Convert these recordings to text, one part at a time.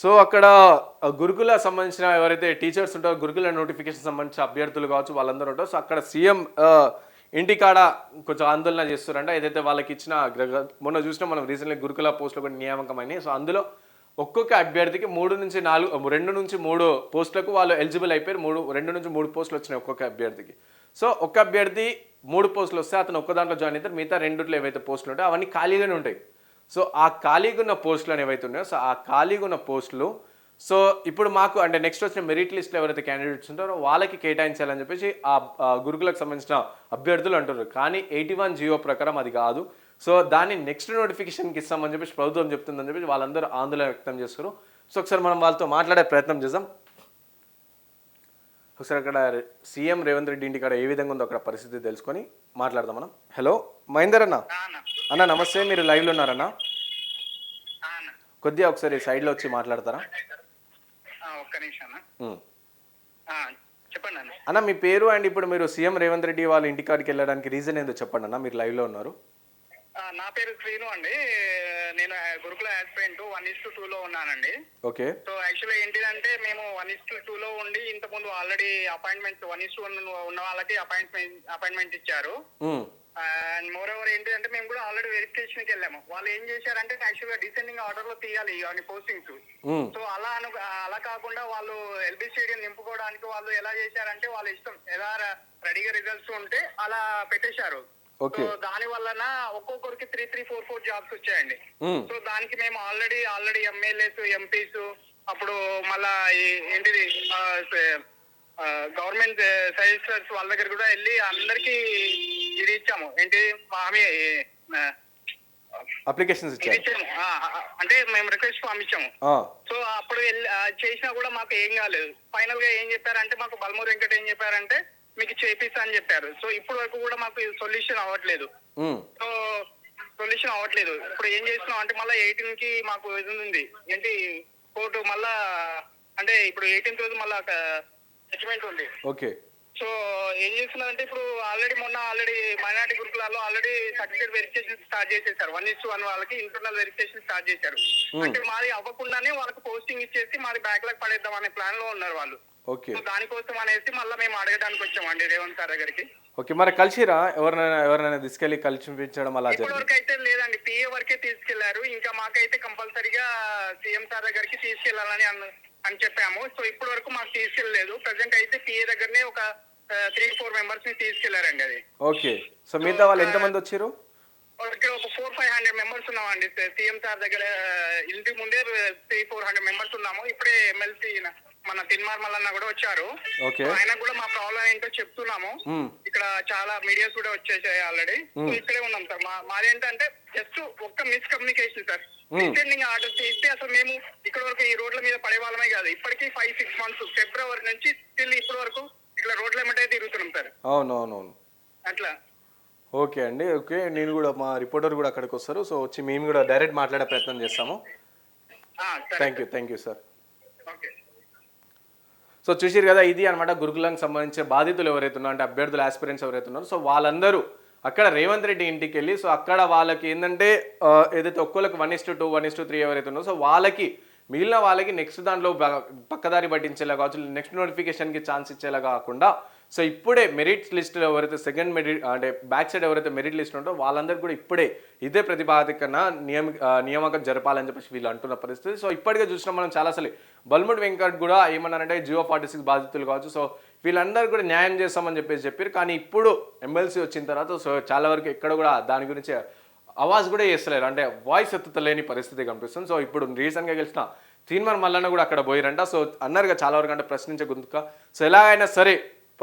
So అక్కడ గురుకుల సంబంధించిన ఎవరైతే టీచర్స్ ఉంటారో గురుకుల నోటిఫికేషన్ సంబంధించిన అభ్యర్థులు కావచ్చు వాళ్ళందరూ ఉంటారు. సో అక్కడ సీఎం ఇంటికాడ కొంచెం ఆందోళన చేస్తారంట ఏదైతే వాళ్ళకి ఇచ్చిన మొన్న చూసినా మనం రీసెంట్లీ గురుకుల పోస్టులు కూడా నియామకమైనాయి. సో అందులో ఒక్కొక్క అభ్యర్థికి మూడు నుంచి నాలుగు రెండు నుంచి మూడు పోస్టులకు వాళ్ళు ఎలిజిబుల్ అయిపోయారు. మూడు రెండు నుంచి మూడు పోస్టులు వచ్చినాయి ఒక్కొక్క అభ్యర్థికి. సో ఒక్క అభ్యర్థి మూడు పోస్టులు వస్తే అతను ఒక్క దాంట్లో జాయిన్ అవుతారు మిగతా రెండిట్లో ఏవైతే పోస్టులు ఉంటాయి అవన్నీ ఖాళీగానే ఉంటాయి. సో ఆ ఖాళీగా ఉన్న పోస్టులు అనేవి ఉన్నాయో సో ఆ ఖాళీగా ఉన్న పోస్టులు సో ఇప్పుడు మాకు అంటే నెక్స్ట్ వచ్చిన మెరిట్ లిస్ట్లో ఎవరైతే క్యాండిడేట్స్ ఉంటారో వాళ్ళకి కేటాయించాలని చెప్పేసి ఆ ఆ గురుకులకు సంబంధించిన అభ్యర్థులు అంటున్నారు. కానీ ఎయిటీ వన్ జియో ప్రకారం అది కాదు. సో దాన్ని నెక్స్ట్ నోటిఫికేషన్కి ఇస్తామని చెప్పేసి ప్రభుత్వం చెప్తుందని చెప్పేసి వాళ్ళందరూ ఆందోళన వ్యక్తం చేస్తారు. సో ఒకసారి మనం వాళ్ళతో మాట్లాడే ప్రయత్నం చేద్దాం. ఒకసారి అక్కడ సీఎం రేవంత్ రెడ్డి ఇంటికాడ ఏ విధంగా ఉందో అక్కడ పరిస్థితి తెలుసుకొని మాట్లాడదాం మనం. హలో మహేందర్ అన్న? అన్న. నమస్తే మీరు లైవ్లో ఉన్నారన్న? కొద్దిగా ఒకసారి సైడ్లో వచ్చి మాట్లాడతారా? ఒక్క నిమిషం చెప్పండి అన్న. మీ పేరు అండ్ ఇప్పుడు మీరు సీఎం రేవంత్ రెడ్డి వాళ్ళ ఇంటికాడికి వెళ్ళడానికి రీజన్ ఏందో చెప్పండి అన్న మీరు లైవ్లో ఉన్నారు. నా పేరు శ్రీను అండి. నేను గురుకుల యాస్పిరెంట్ వన్ ఇస్ టు లో ఉన్నానండి. ఓకే. సో యాక్చువల్గా ఏంటిదంటే మేము వన్ ఇస్ టు లో ఉండి ఇంతకుముందు already appointment one is one ఉన్న వాళ్ళకి అపాయింట్మెంట్ అపాయింట్మెంట్ ఇచ్చారు. అండ్ మోర్ ఓవర్ ఏంటంటే మేము కూడా ఆల్రెడీ వెరిఫికేషన్కి వెళ్ళాము. వాళ్ళు ఏం చేశారంటే యాక్చువల్గా డిసెండింగ్ ఆర్డర్లో తీయాలి ఇవన్నీ పోస్టింగ్స్. సో అలా అను అలా కాకుండా వాళ్ళు ఎల్బీ స్టేడియం నింపుకోవడానికి వాళ్ళు ఎలా చేశారంటే వాళ్ళ ఇష్టం ఎలా రెడీగా రిజల్ట్స్ ఉంటే అలా పెట్టేశారు. ఓకే. సో దాని వలన ఒక్కొక్కరికి three three four four jobs వచ్చాయండి. సో దానికి మేము ఆల్రెడీ ఆల్రెడీ ఎమ్మెల్యేస్ ఎంపీస్ అప్పుడు మళ్ళా ఏంటిది గవర్నమెంట్ సజెస్టర్స్ వాళ్ళ దగ్గర కూడా వెళ్ళి అందరికి ఇది ఇచ్చాము ఏంటి హామీ అప్లికేషన్స్ ఇచ్చాము అంటే మేము రిక్వెస్ట్ ఫామ్ ఇచ్చాము. సో అప్పుడు చేసినా కూడా మాకు ఏం కాలేదు ఫైనల్గా ఏం చెప్పారంటే మాకు బల్మూరు వెంకట ఏం చెప్పారంటే మీకు చేపిస్తా అని చెప్పారు. సో ఇప్పుడు వరకు కూడా మాకు సొల్యూషన్ అవ్వట్లేదు. సో సొల్యూషన్ అవ్వట్లేదు. ఇప్పుడు ఏం చేస్తున్నాం అంటే మళ్ళీ ఎయిటీన్కి మాకు ఇది ఉంది. ఏంటి కోర్టు మళ్ళా అంటే ఇప్పుడు ఎయిటీన్త్ రోజు మళ్ళా జడ్జిమెంట్ ఉంది. ఓకే. సో ఏం చేస్తున్నారంటే ఇప్పుడు ఆల్రెడీ మొన్న ఆల్రెడీ మైనార్టీ గురుకులాల్లో ఆల్రెడీ సర్టిఫికేట్ వెరిఫికేషన్ స్టార్ట్ చేసేసారు. వన్ ఇస్ వన్ వాళ్ళకి ఇంటర్నల్ వెరిఫికేషన్ స్టార్ట్ చేశారు. అంటే మాది అవ్వకుండానే వాళ్ళకి పోస్టింగ్ ఇచ్చేసి మాది బ్యాక్లాగ్ పడేద్దాం అనే ప్లాన్లో ఉన్నారు వాళ్ళు. ఓకే. దానికోసం అనేసి మళ్ళీ మేము అడగడానికి వచ్చామండి రేవంత్ సార్ దగ్గరికి. ఓకే మరి కలిసిరా? ఎవరినైనా ఎవరినైనా తీసుకెళ్ళి కలిసిపించడం అలా అయితే లేదండి పిఏ వరకే తీసుకెళ్ళారు. ఇంకా మాకైతే కంపల్సరీగా సీఎం సార్ దగ్గరికి తీసుకెళ్ళాలని అని చెప్పాము. సో ఇప్పటి వరకు మాకు తీసుకెళ్ళలేదు. ప్రజెంట్ అయితే పిఏ దగ్గరనే ఒక త్రీ ఫోర్ మెంబర్స్ని తీసుకెళ్ళారండి అది. ఓకే. సో మిగతా వాళ్ళు ఎంతమంది వచ్చారు? ఇక్కడ ఒక ఫోర్ ఫైవ్ హండ్రెడ్ మెంబర్స్ ఉన్నామండి. సీఎం సార్ దగ్గర ఇంటి ముందే త్రీ ఫోర్ హండ్రెడ్ మెంబర్స్ ఉన్నాము. ఇప్పుడే ఎమ్మెల్సీ మన తిన్మార్ మల్లన్న కూడా వచ్చారు. ఓకే. ఆయన కూడా మా ప్రాబ్లం ఏంటో చెప్తున్నాము. ఇక్కడ చాలా మీడియాస్ కూడా వచ్చేసాయి ఆల్రెడీ ఇక్కడే ఉన్నాం సార్. మా మాది ఏంటంటే జస్ట్ ఒక్క మిస్కమ్యూనికేషన్ సార్. డిసెండింగ్ ఆర్డర్ ఇస్తే అసలు మేము ఇక్కడ వరకు ఈ రోడ్ల మీద పడే వాళ్ళమే కాదు. ఇప్పటికీ ఫైవ్ సిక్స్ మంత్స్ ఫిబ్రవరి నుంచి స్టిల్ ఇప్పటి వరకు ఇక్కడ రోడ్ల మీద తిరుగుతున్నాం సార్. అవును అవును అవును అట్లా. ఓకే అండి. ఓకే. నేను కూడా మా రిపోర్టర్ కూడా అక్కడికి వస్తారు. సో వచ్చి మేము కూడా డైరెక్ట్ మాట్లాడే ప్రయత్నం చేస్తాము. Thank you thank you sir. So చూసారు కదా ఇది అనమాట గురుకులానికి సంబంధించిన బాధితులు ఎవరైతే ఉన్నారో అంటే అభ్యర్థులు ఆస్పిరెంట్స్ ఎవరైతే ఉన్నారో సో వాళ్ళందరూ అక్కడ రేవంత్ రెడ్డి ఇంటికి వెళ్ళి సో అక్కడ వాళ్ళకి ఏంటంటే ఏదైతే ఒక్కొక్కరికి one is to two one is to three ఎవరైతే ఉన్నారో సో వాళ్ళకి మిగిలిన వాళ్ళకి నెక్స్ట్ దాంట్లో పక్కదారి పట్టించేలా కావచ్చు నెక్స్ట్ నోటిఫికేషన్కి ఛాన్స్ ఇచ్చేలా కాకుండా సో ఇప్పుడే మెరిట్ లిస్ట్లో ఎవరైతే సెకండ్ మెరిట్ అంటే బ్యాక్ సైడ్ ఎవరైతే మెరిట్ లిస్ట్ ఉంటో వాళ్ళందరూ కూడా ఇప్పుడే ఇదే ప్రతిపాదికన నియమ నియామకం జరపాలని చెప్పేసి వీళ్ళు అంటున్న పరిస్థితి. సో ఇప్పటికే చూసినా మనం చాలా అసలు బల్ముడ్ వెంకట్ కూడా ఏమన్నారంటే జియో ఫార్టీ సిక్స్ బాధితులు కావచ్చు. సో వీళ్ళందరూ కూడా న్యాయం చేస్తామని చెప్పేసి చెప్పారు. కానీ ఇప్పుడు ఎమ్మెల్సీ వచ్చిన తర్వాత సో చాలా వరకు ఎక్కడ కూడా దాని గురించి అవాజ్ కూడా చేస్తలేరు అంటే వాయిస్ ఎత్తుతలేని పరిస్థితి కనిపిస్తుంది. సో ఇప్పుడు రీసెంట్గా గెలిచిన తీన్మార్ మల్లన్న కూడా అక్కడ పోయిరంట. సో అన్నారుగా చాలా వరకు అంటే ప్రశ్నించే గుంతుక సో ఎలాగైనా సరే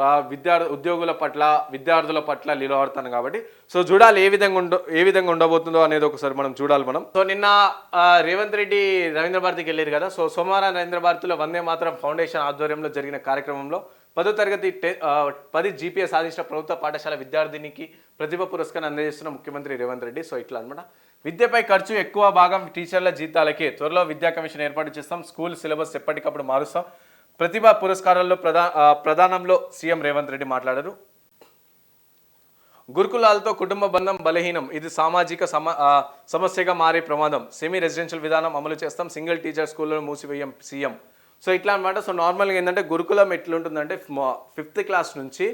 విద్యార్థి ఉద్యోగుల పట్ల విద్యార్థుల పట్ల నిలబడతాను కాబట్టి. సో చూడాలి ఏ విధంగా ఉండ ఏ విధంగా ఉండబోతుందో అనేది ఒకసారి మనం చూడాలి మనం. సో నిన్న రేవంత్ రెడ్డి రవీంద్ర భారతికి వెళ్ళారు కదా. సో సోమవారం రవీంద్ర భారతిలో వందే మాత్రం ఫౌండేషన్ ఆధ్వర్యంలో జరిగిన కార్యక్రమంలో పదో తరగతి టె- పది జీపీఎస్ సాధించిన ప్రభుత్వ పాఠశాల విద్యార్థినికి ప్రతిభ పురస్కారం అందజేస్తున్న ముఖ్యమంత్రి రేవంత్ రెడ్డి. సో ఇట్లా అనమాట విద్యపై ఖర్చు ఎక్కువ భాగం టీచర్ల జీతాలకే. త్వరలో విద్యా కమిషన్ ఏర్పాటు చేస్తాం. స్కూల్ సిలబస్ ఎప్పటికప్పుడు మారుస్తాం. ప్రతిభా పురస్కారాల్లో ప్రధా ప్రధానంలో సీఎం రేవంత్ రెడ్డి మాట్లాడారు. గురుకులాలతో కుటుంబ బంధం బలహీనం. ఇది సామాజిక సమ సమస్యగా మారే ప్రమాదం. సెమీ రెసిడెన్షియల్ విధానం అమలు చేస్తాం. సింగిల్ టీచర్ స్కూల్లో మూసివేయం సీఎం. సో ఇట్లా అనమాట సో నార్మల్గా ఏంటంటే గురుకులం ఎట్లుంటుందంటే ఫిఫ్త్ క్లాస్ నుంచి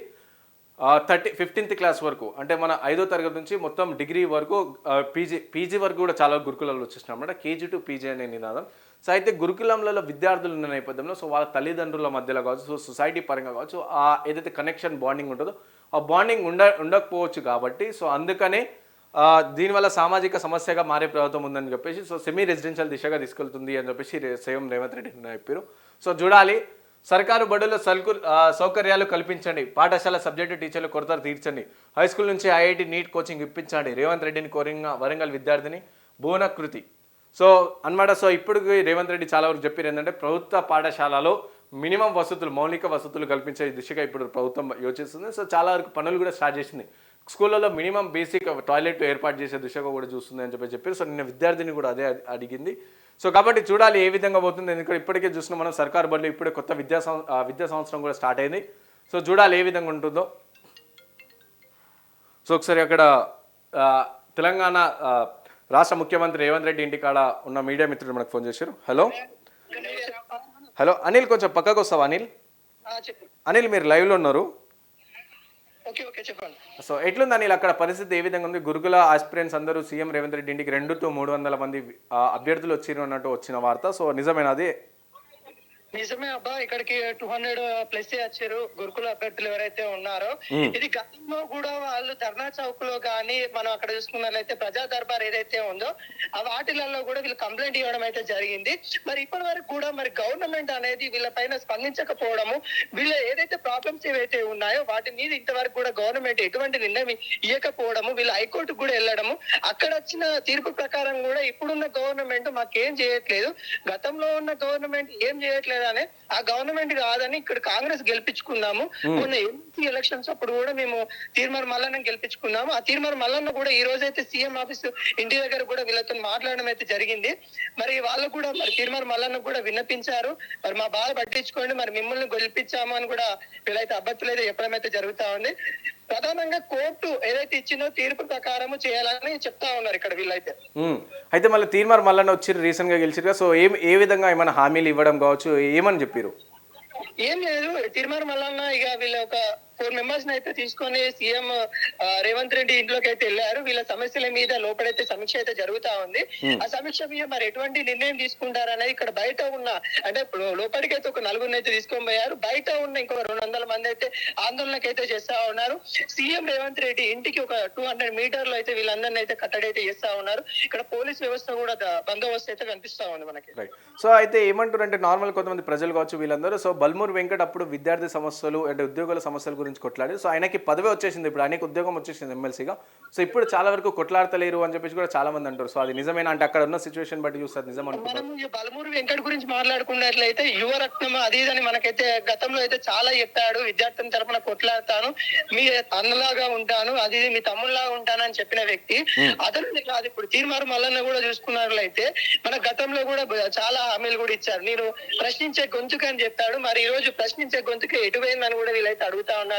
థర్టీ ఫిఫ్టీన్త్ క్లాస్ వరకు అంటే మన ఐదో తరగతి నుంచి మొత్తం డిగ్రీ వరకు పీజీ పీజీ వరకు కూడా చాలా గురుకులాలు వచ్చేసినాయి అనమాట కేజీ టు పీజీ అనే నినాదం. సో అయితే గురుకులంలలో విద్యార్థులు ఉన్న నేపథ్యంలో సో వాళ్ళ తల్లిదండ్రుల మధ్యలో కావచ్చు సో సొసైటీ పరంగా కావచ్చు ఆ ఏదైతే కనెక్షన్ బాండింగ్ ఉంటుందో ఆ బాండింగ్ ఉండ ఉండకపోవచ్చు కాబట్టి సో అందుకనే దీనివల్ల సామాజిక సమస్యగా మారే ప్రభుత్వం ఉందని చెప్పేసి సో సెమీ రెసిడెన్షియల్ దిశగా తీసుకెళ్తుంది అని చెప్పేసి సీఎం రేవంత్ రెడ్డి చెప్పారు. సో చూడాలి సర్కారు బడుల్లో సల్కు సౌకర్యాలు కల్పించండి పాఠశాల సబ్జెక్టు టీచర్లు కొరత తీర్చండి హై స్కూల్ నుంచి ఐఐటి నీట్ కోచింగ్ ఇప్పించండి రేవంత్ రెడ్డిని కోరింగ వరంగల్ విద్యార్థిని భువనకృతి సో అన్నమాట సో ఇప్పుడు రేవంత్ రెడ్డి చాలా వరకు చెప్పారు ఏంటంటే ప్రభుత్వ పాఠశాలలో మినిమం వసతులు మౌలిక వసతులు కల్పించే దిశగా ఇప్పుడు ప్రభుత్వం యోచిస్తుంది. సో చాలా వరకు పనులు కూడా స్టార్ట్ చేసింది. స్కూళ్ళలో మినిమం బేసిక్ టాయిలెట్ ఏర్పాటు చేసే దిశగా కూడా చూస్తుంది అని చెప్పి చెప్పారు సో నిన్న విద్యార్థిని కూడా అదే అడిగింది. సో కాబట్టి చూడాలి ఏ విధంగా పోతుంది. ఎందుకంటే ఇప్పటికే చూసిన మనం సర్కార్ బడులు ఇప్పుడే కొత్త విద్యా సం- విద్యా సంవత్సరం కూడా స్టార్ట్ అయింది. సో చూడాలి ఏ విధంగా ఉంటుందో. సో ఒకసారి అక్కడ తెలంగాణ రాష్ట్ర ముఖ్యమంత్రి రేవంత్ రెడ్డి ఇంటికాడ ఉన్న మీడియా మిత్రులు మనకు ఫోన్ చేశారు. హలో? హలో అనిల్ కొంచెం పక్కకు వస్తావా అనిల్? అనిల్ మీరు లైవ్లో ఉన్నారు. ఓకే ఓకే చెప్పండి. సో ఎట్లుంది అనిల్? అక్కడ పరిస్థితి ఏ విధంగా ఉంది? గురుకుల ఆస్పిరెంట్స్ అందరూ సీఎం రేవంత్ రెడ్డి ఇంటికి రెండు టు మూడు వందల మంది అభ్యర్థులు వచ్చిరు అన్నట్టు వచ్చిన వార్త. సో నిజమేనా అది? నిజమే అబ్బా ఇక్కడికి టూ హండ్రెడ్ ప్లస్ వచ్చారు గురుకుల అభ్యర్థులు ఎవరైతే ఉన్నారో. ఇది గతంలో కూడా వాళ్ళు ధర్నా చౌక్లో గానీ మనం అక్కడ చూసుకున్నట్లయితే ప్రజా దర్బార్ ఏదైతే ఉందో ఆ వాటిలలో కూడా వీళ్ళు కంప్లైంట్ ఇవ్వడం అయితే జరిగింది. మరి ఇప్పటి వరకు కూడా మరి గవర్నమెంట్ అనేది వీళ్ళపైన స్పందించకపోవడము వీళ్ళ ఏదైతే ప్రాబ్లమ్స్ ఏవైతే ఉన్నాయో వాటి మీద ఇంతవరకు కూడా గవర్నమెంట్ ఎటువంటి నిర్ణయం ఇవ్వకపోవడము వీళ్ళు హైకోర్టు కూడా వెళ్ళడము అక్కడ వచ్చిన తీర్పు ప్రకారం కూడా ఇప్పుడున్న గవర్నమెంట్ మాకేం చేయట్లేదు. గతంలో ఉన్న గవర్నమెంట్ ఏం చేయట్లేదు అనే ఆ గవర్నమెంట్ కాదని ఇక్కడ కాంగ్రెస్ గెలిపించుకున్నాము. మొన్న ఎంపీ ఎలక్షన్స్ అప్పుడు కూడా మేము తీర్మార్ మల్లన్న గెలిపించుకున్నాము. ఆ తీర్మార్ మల్లన్న కూడా ఈ రోజు అయితే సీఎం ఆఫీస్ ఇంటి దగ్గర కూడా వీళ్ళతో మాట్లాడడం అయితే జరిగింది. మరి వాళ్ళు కూడా మరి తీర్మార్ మల్లన్న కూడా విన్నపించారు. మరి మా బాధ పట్టించుకోండి మరి మిమ్మల్ని గెలిపించాము అని కూడా వీళ్ళైతే అభ్యర్థులు అయితే చెప్పడం అయితే జరుగుతా ఉంది. ప్రధానంగా కోర్టు ఏదైతే ఇచ్చిందో తీర్పు ప్రకారము చేయాలని చెప్తా ఉన్నారు ఇక్కడ వీళ్ళైతే. అయితే మళ్ళీ తీర్మార్ మల్లన్న వచ్చి రీసెంట్గా గెలిచిరు కదా సో ఏం ఏ విధంగా ఏమైనా హామీలు ఇవ్వడం కావచ్చు ఏమని చెప్పారు ఏం లేదు తిరుమల మల్లన్న ఇక వీళ్ళ ఒక ఫోర్ మెంబర్స్ అయితే తీసుకొని సీఎం రేవంత్ రెడ్డి ఇంట్లోకి అయితే వెళ్ళారు. వీళ్ళ సమస్యల మీద లోపలైతే సమీక్ష అయితే జరుగుతా ఉంది. ఆ సమీక్ష మీద మరి ఎటువంటి నిర్ణయం తీసుకుంటారు అనేది ఇక్కడ బయట ఉన్న అంటే ఇప్పుడు లోపలికి అయితే ఒక నలుగురిని అయితే తీసుకొని పోయారు. బయట ఉన్న ఇంకొక రెండు వందల మంది అయితే ఆందోళనకి అయితే చేస్తా ఉన్నారు. సీఎం రేవంత్ రెడ్డి ఇంటికి ఒక టూ హండ్రెడ్ మీటర్లు అయితే వీళ్ళందరినీ అయితే కట్టడి అయితే చేస్తా ఉన్నారు. ఇక్కడ పోలీస్ వ్యవస్థ కూడా బందోబస్తు అయితే కనిపిస్తా ఉంది మనకి. సో అయితే ఏమంటారు అంటే నార్మల్ కొంతమంది ప్రజలు కావచ్చు వీళ్ళందరూ. సో బల్మూర్ వెంకట్ అప్పుడు విద్యార్థి సమస్యలు అంటే ఉద్యోగుల సమస్యల గురించి కొట్లాడి. సో ఆయనకి పదవి వచ్చేసింది ఇప్పుడు. ఆయనకి ఉద్యోగం వచ్చేసింది ఎమ్మెల్సీగా. సో ఇప్పుడు చాలా వరకు కొట్లాడతలేరు అని చెప్పేసి కూడా చాలా మంది అంటారు. సో అది నిజమేనా? అంటే అక్కడ ఉన్న సిచ్యువేషన్ బట్టి చూస్తారు. నిజం అనుకుంటారు. ఈ బలమూరి వెంకట్ గురించి మాట్లాడుకున్నట్లయితే యువరత్నం అది ఇదని మనకైతే గతంలో అయితే చాలా చెప్పాడు. విద్యార్థుల తరపున కొట్లాడతాను. మీ అన్నలాగా ఉంటాను. అది మీ తమ్ముళ్ళలాగా ఉంటాను అని చెప్పిన వ్యక్తి. అతను కాదు. ఇప్పుడు తీర్మారు మల్లన్న కూడా చూసుకున్నట్లయితే మన గతంలో కూడా చాలా హామీలు కూడా ఇచ్చారు. నేను ప్రశ్నించే గొంతుక అని చెప్పాడు. మరి ఈ రోజు ప్రశ్నించే గొంతుక ఎటుపోయిందని కూడా వీళ్ళైతే అడుగుతా ఉన్నారు.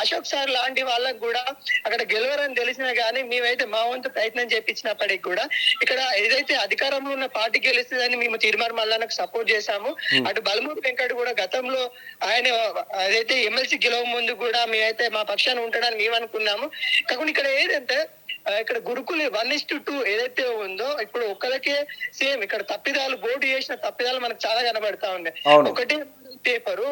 అశోక్ సార్ లాంటి వాళ్ళకి కూడా అక్కడ గెలవరని తెలిసినా గానీ మేమైతే మా వంతు ప్రయత్నం చేపించినప్పటికి కూడా ఇక్కడ ఏదైతే అధికారంలో ఉన్న పార్టీ గెలుస్తుందని మేము తీర్మార్ మల్లన్నకు సపోర్ట్ చేశాము. అటు బలమూరి వెంకట్ కూడా గతంలో ఆయన అదైతే ఎమ్మెల్సీ గెలవ ముందు కూడా మేమైతే మా పక్షాన ఉంటాడని మేము అనుకున్నాము. కాకుండా ఇక్కడ ఏదంటే ఇక్కడ గురుకులు వన్ ఇస్ టు టూ ఏదైతే ఉందో ఇప్పుడు ఒక్కరికే సేమ్ ఇక్కడ తప్పిదాలు బోర్డు చేసిన తప్పిదాలు మనకు చాలా కనబడతా ఉన్నాయి. ఒకటి పేపరు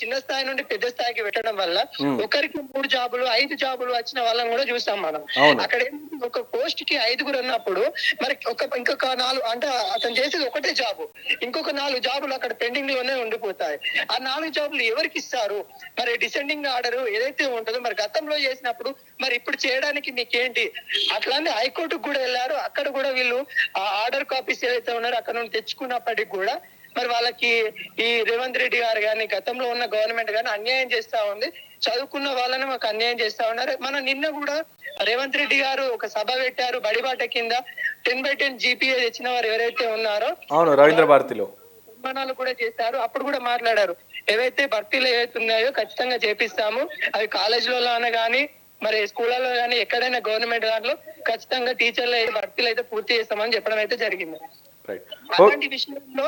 చిన్న స్థాయి నుండి పెద్ద స్థాయికి పెట్టడం వల్ల ఒకరికి మూడు జాబులు ఐదు జాబులు వచ్చిన వాళ్ళని కూడా చూసాం మనం. అక్కడ ఒక పోస్ట్కి ఐదుగురు అన్నప్పుడు మరి ఒక ఇంకొక నాలుగు అంటే అతను చేసేది ఒకటే జాబు. ఇంకొక నాలుగు జాబులు అక్కడ పెండింగ్లోనే ఉండిపోతాయి. ఆ నాలుగు జాబులు ఎవరికి ఇస్తారు? మరి డిసెండింగ్ ఆర్డర్ ఏదైతే ఉంటుందో మరి గతంలో చేసినప్పుడు మరి ఇప్పుడు చేయడానికి మీకేంటి అట్లానే హైకోర్టుకు కూడా వెళ్ళారు. అక్కడ కూడా వీళ్ళు ఆ ఆర్డర్ కాపీస్ ఏదైతే ఉన్నారో అక్కడ నుండి తెచ్చుకున్నప్పటికి కూడా మరి వాళ్ళకి ఈ రేవంత్ రెడ్డి గారు కానీ గతంలో ఉన్న గవర్నమెంట్ కానీ అన్యాయం చేస్తా ఉంది. చదువుకున్న వాళ్ళని మాకు అన్యాయం చేస్తా ఉన్నారు. మన నిన్న కూడా రేవంత్ రెడ్డి గారు ఒక సభ పెట్టారు బడిబాట కింద. టెన్ బై టెన్ జీపీఏ తెచ్చిన వారు ఎవరైతే ఉన్నారో అవును రవీంద్ర భారతిలో. నిర్మాణాలు కూడా చేశారు. అప్పుడు కూడా మాట్లాడారు. ఏవైతే భర్తీలు ఏవైతే ఉన్నాయో ఖచ్చితంగా చేపిస్తాము. అవి కాలేజీలలో గానీ మరి స్కూళ్ళలో కానీ ఎక్కడైనా గవర్నమెంట్ దాంట్లో ఖచ్చితంగా టీచర్లు అయితే భర్తీలు అయితే పూర్తి చేస్తామని చెప్పడం అయితే జరిగింది. అలాంటి విషయంలో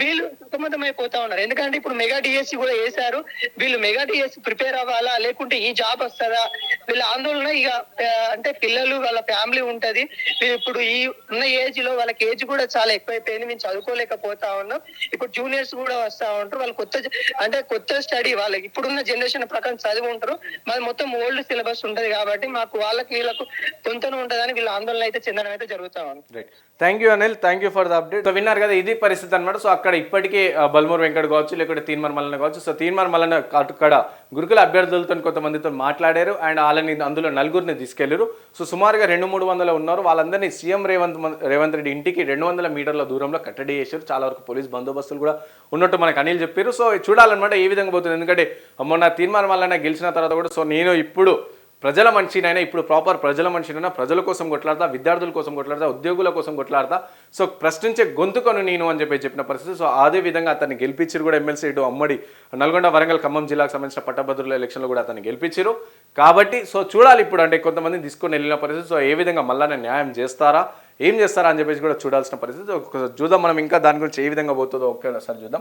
వీళ్ళు సతమతం అయిపోతా ఉన్నారు. ఎందుకంటే ఇప్పుడు మెగా డిఎస్సి కూడా వేశారు వీళ్ళు మెగా డిఎస్సి ప్రిపేర్ అవ్వాలా? లేకుంటే ఈ జాబ్ వస్తుందా? వీళ్ళ ఆందోళన ఇక అంటే పిల్లలు వాళ్ళ ఫ్యామిలీ ఉంటది. వీళ్ళు ఇప్పుడు ఈ ఉన్న ఏజ్లో వాళ్ళకి ఏజ్ కూడా చాలా ఎక్కువైపోయింది. మేము చదువుకోలేకపోతా ఉన్నాం. ఇప్పుడు జూనియర్స్ కూడా వస్తా ఉంటారు. వాళ్ళు కొత్త అంటే కొత్త స్టడీ వాళ్ళకి. ఇప్పుడున్న జనరేషన్ ప్రకారం చదివి ఉంటారు మాది మొత్తం ఓల్డ్ సిలబస్ ఉంటది కాబట్టి మాకు వాళ్ళకి వీళ్ళకు కొంతన ఉంటదని వీళ్ళ ఆందోళన అయితే చెందడం అయితే జరుగుతా ఉంది. Thank you Anil thank you for కదా అప్డేట్ సో విన్నారు కదా ఇది పరిస్థితి అనమాట సో అక్కడ ఇప్పటికే బల్మూర్ వెంకట్ కావచ్చు లేకుంటే తీన్మార్ మల్లన కావచ్చు. సో తీన్మార్ మల్లన అక్కడ గురుకుల అభ్యర్థులతో కొంతమందితో మాట్లాడారు. అండ్ వాళ్ళని అందులో నలుగురిని తీసుకెళ్ళారు. సో సుమారుగా రెండు మూడు వందలు ఉన్నారు. వాళ్ళందరినీ సీఎం రేవంత్ రేవంత్ రెడ్డి ఇంటికి రెండు వందల మీటర్ల దూరంలో కట్టడి చేశారు. చాలా వరకు పోలీస్ బందోబస్తులు కూడా ఉన్నట్టు మనకు అనిల్ చెప్పారు. సో చూడాలన్నమాట ఏ విధంగా పోతుంది. ఎందుకంటే మొన్న తీర్మానం వల్లనే గెలిచిన తర్వాత కూడా సో నేను ఇప్పుడు ప్రజల మనిషినైనా ఇప్పుడు ప్రాపర్ ప్రజల మనిషినైనా ప్రజల కోసం కొట్లాడతా విద్యార్థుల కోసం కొట్లాడతా ఉద్యోగుల కోసం కొట్లాడతా. సో ప్రశ్నించే గొంతుకను నేను అని చెప్పి చెప్పిన పరిస్థితి. సో అదే విధంగా అతన్ని గెలిపించారు కూడా ఎమ్మెల్సీ ఇటు అమ్మడి నల్గొండ వరంగల్ ఖమ్మం జిల్లాకు సంబంధించిన పట్టభద్రుల ఎలక్షన్లో కూడా అతన్ని గెలిపించారు. కాబట్టి సో చూడాలి ఇప్పుడు అంటే కొంతమంది తీసుకొని వెళ్ళిన పరిస్థితి. సో ఏ విధంగా మళ్ళీ న్యాయం చేస్తారా ఏం చేస్తారా అని చెప్పేసి కూడా చూడాల్సిన పరిస్థితి. ఒకసారి చూద్దాం మనం ఇంకా దాని గురించి ఏ విధంగా పోతుందో ఒక్కసారి చూద్దాం.